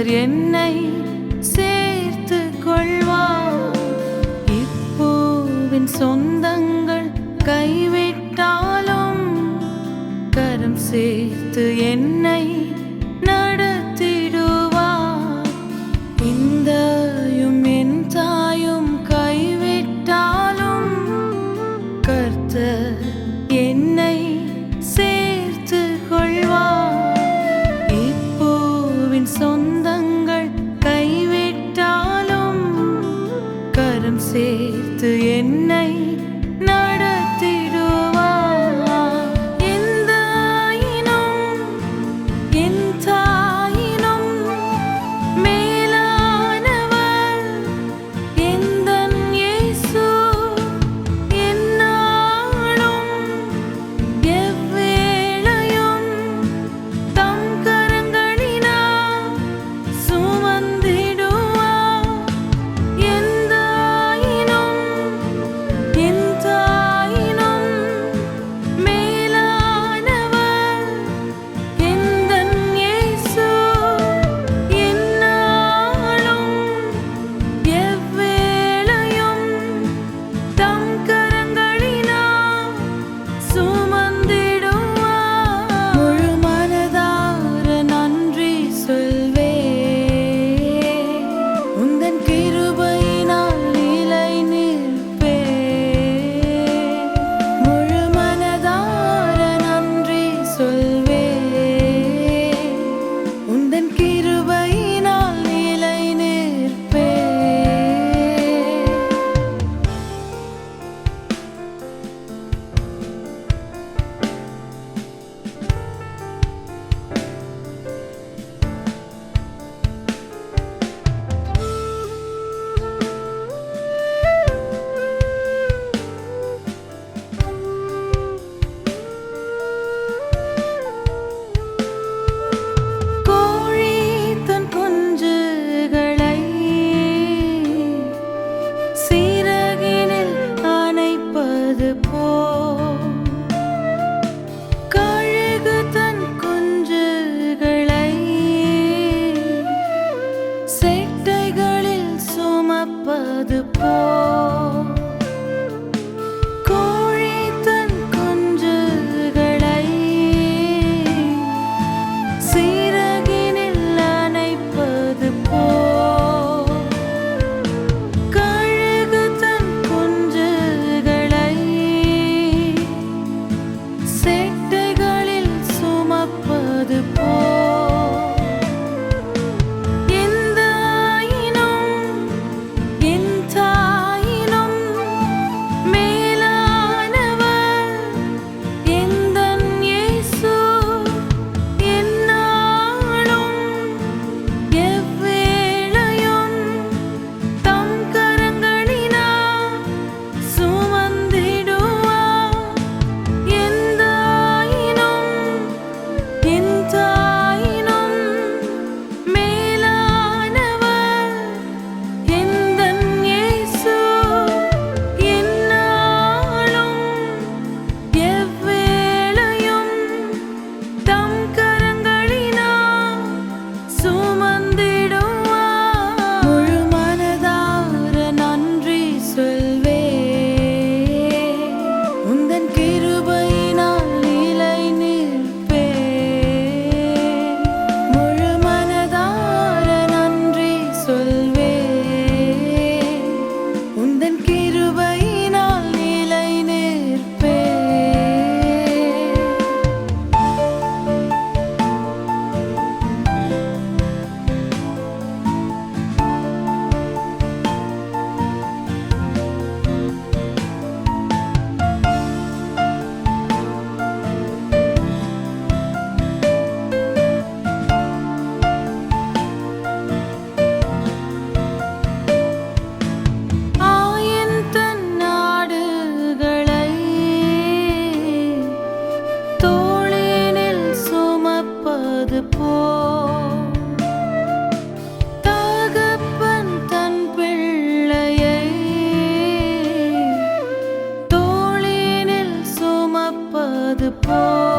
கர்த்தர் என்னை சேர்த்து கொள்வார். இப்போவின் சொந்தங்கள் கைவிட்டாலும் கரம் சேர்த்து என்னை கர்த்தர் The. the.